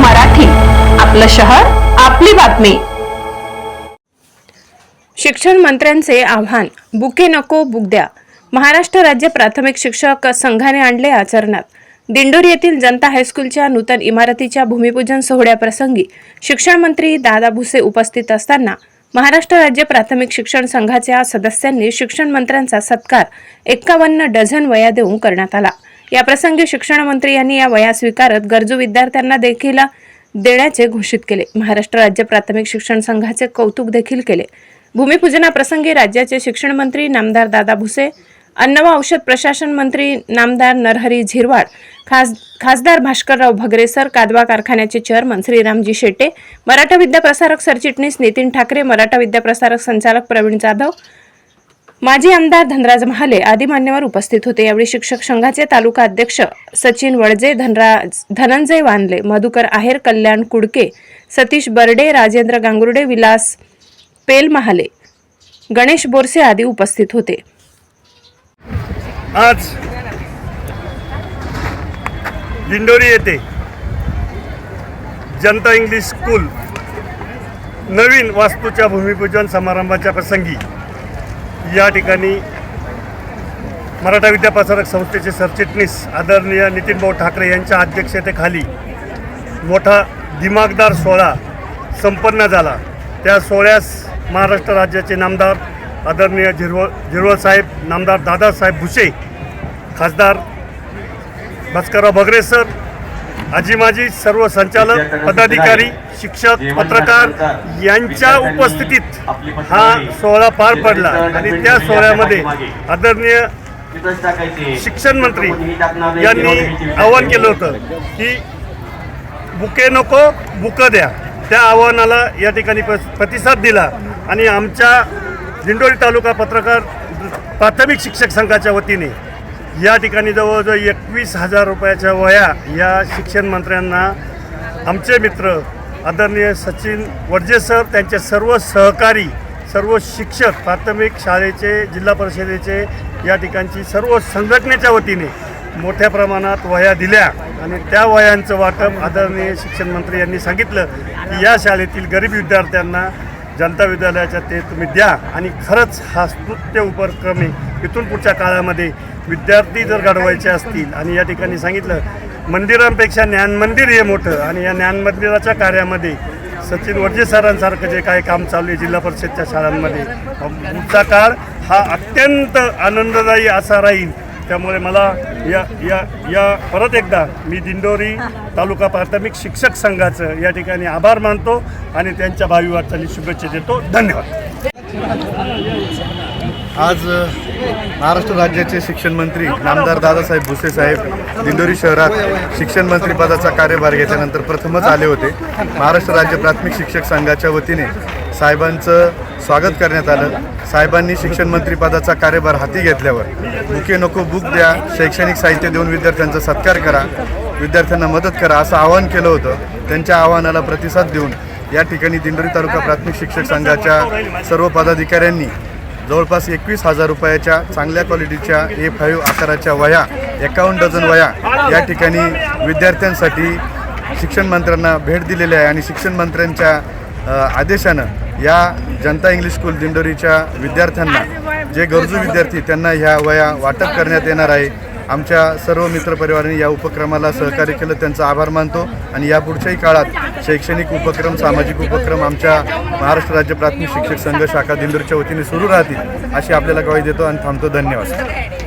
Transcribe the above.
मराठी. आपलं शहर आपली बातमी. शिक्षण मंत्र्यांचे आव्हान बुके नको बुक द्या. महाराष्ट्र राज्य प्राथमिक शिक्षक संघाने आणले आचरणात. दिंडोरी येथील जनता हायस्कूलच्या नूतन इमारतीच्या भूमिपूजन सोहळ्याप्रसंगी शिक्षण मंत्री दादा भुसे उपस्थित असताना महाराष्ट्र राज्य प्राथमिक शिक्षण संघाच्या सदस्यांनी शिक्षण मंत्र्यांचा सत्कार एक्कावन्न डझन वया देऊन करण्यात आला. याप्रसंगी शिक्षण मंत्री यांनी या वया स्वीकारत गरजू विद्यार्थ्यांना देखील देण्याचे घोषित केले. महाराष्ट्र राज्य प्राथमिक शिक्षण संघाचे कौतुक देखील केले. भूमिपूजनाप्रसंगी राज्याचे शिक्षण मंत्री नामदार दादा भुसे अन्न व औषध प्रशासन मंत्री नामदार नरहरी झिरवाड खास खासदार भास्करराव भगरेसर कादवा कारखान्याचे चेअरमन श्रीरामजी शेटे मराठा विद्याप्रसारक सरचिटणीस नितीन ठाकरे मराठा विद्याप्रसारक संचालक प्रवीण जाधव माजी आमदार धनराज महाले आदी मान्यवर उपस्थित होते. यावेळी शिक्षक संघाचे तालुका अध्यक्ष सचिन वळजे धनराज धनंजय वानले मधुकर आहेर कल्याण कुडके सतीश बर्डे राजेंद्र गांगुर्डे विलास पेल महाले गणेश बोरसे आदी उपस्थित होते. आज दिंडोरी येथे जनता इंग्लिश स्कूल नवीन वास्तूच्या भूमिपूजन समारंभाच्या प्रसंगी या ठिकाणी मराठा विद्याप्रसारक संस्थेचे सरचिटणीस आदरणीय नितीनभाऊ ठाकरे यांच्या अध्यक्षतेखाली मोठा दिमागदार सोहळा संपन्न झाला. त्या सोहळ्यास महाराष्ट्र राज्याचे नामदार आदरणीय झिरवळ झिरवळ साहेब नामदार दादासाहेब भुसे खासदार भास्करराव भगरे सर आजी माजी सर्व संचालक पदाधिकारी शिक्षक पत्रकार यांच्या उपस्थितीत हा सोहळा पार पडला आणि त्या सोहळ्यामध्ये आदरणीय शिक्षण मंत्री यांनी आवाहन केलं होतं की बुके नको बुकं द्या. त्या आव्हानाला या ठिकाणी प्र- प्रतिसाद दिला आणि आमच्या दिंडोरी तालुका पत्रकार प्राथमिक शिक्षक संघाच्या वतीने या ठिकाणी जवळजवळ एकवीस हजार रुपयाच्या वया या शिक्षण मंत्र्यांना आमचे मित्र आदरणीय सचिन वडजे सर त्यांचे सर्व सहकारी सर्व शिक्षक प्राथमिक शाळेचे जिल्हा परिषदेचे या ठिकाणची सर्व संघटनेच्या वतीने मोठ्या प्रमाणात वह्या दिल्या आणि त्या वह्यांचं वाटप आदरणीय शिक्षण मंत्री यांनी सांगितलं की या शाळेतील गरीब विद्यार्थ्यांना जनता विद्यालयाच्या ते तुम्ही द्या आणि खरंच हा स्तुत्य उपक्रम आहे. इथून पुढच्या काळामध्ये विद्यार्थी जर घडवायचे असतील आणि या ठिकाणी सांगितलं मंदिरांपेक्षा ज्ञान मंदिर हे मोठं आणि या ज्ञान मंदिराच्या कार्यामध्ये सचिन वडजे सरांसारखं जे काही काम चालू आहे जिल्हा परिषदच्या शाळांमध्ये पुढचा काळ हा अत्यंत आनंददायी असा राहील. त्यामुळे मला या या या परत एकदा मी दिंडोरी तालुका प्राथमिक शिक्षक संघाचं या ठिकाणी आभार मानतो आणि त्यांच्या भावी वाटचाली शुभेच्छा देतो. धन्यवाद. आज महाराष्ट्र राज्याचे शिक्षण मंत्री नामदार दादासाहेब भुसे साहेब दिंडोरी शहरात शिक्षण मंत्री पदाचा कार्यभार घेतल्यानंतर प्रथमच आले होते. महाराष्ट्र राज्य प्राथमिक शिक्षक संघाच्या वतीने साहेबांचं स्वागत करण्यात आलं. साहेबांनी शिक्षण मंत्री पदाचा कार्यभार हाती घेतल्यावर बुके नको बुक द्या शैक्षणिक साहित्य देऊन विद्यार्थ्यांचा सत्कार करा विद्यार्थ्यांना मदत करा असं आवाहन केलं होतं. त्यांच्या आवाहनाला प्रतिसाद देऊन या ठिकाणी दिंडोरी तालुका प्राथमिक शिक्षक संघाच्या सर्व पदाधिकाऱ्यांनी जवळपास एकवीस हजार रुपयाच्या चांगल्या क्वालिटीच्या ए फाईव्ह आकाराच्या वया एकावन्न डझन वया या ठिकाणी विद्यार्थ्यांसाठी शिक्षण मंत्र्यांना भेट दिलेली आहे आणि शिक्षण मंत्र्यांच्या आदेशानं या जनता इंग्लिश स्कूल दिंडोरीच्या विद्यार्थ्यांना जे गरजू विद्यार्थी त्यांना ह्या वया वाटप करण्यात येणार आहे. आमच्या सर्व मित्रपरिवाराने या उपक्रमाला सहकार्य केलं. त्यांचा आभार मानतो. आणि या पुढच्याही काळात शैक्षणिक उपक्रम सामाजिक उपक्रम आमच्या महाराष्ट्र राज्य प्राथमिक शिक्षक संघ शाखा दिंदूरच्या वतीने सुरू राहतील अशी आपल्याला ग्वाही देतो आणि थांबतो. धन्यवाद.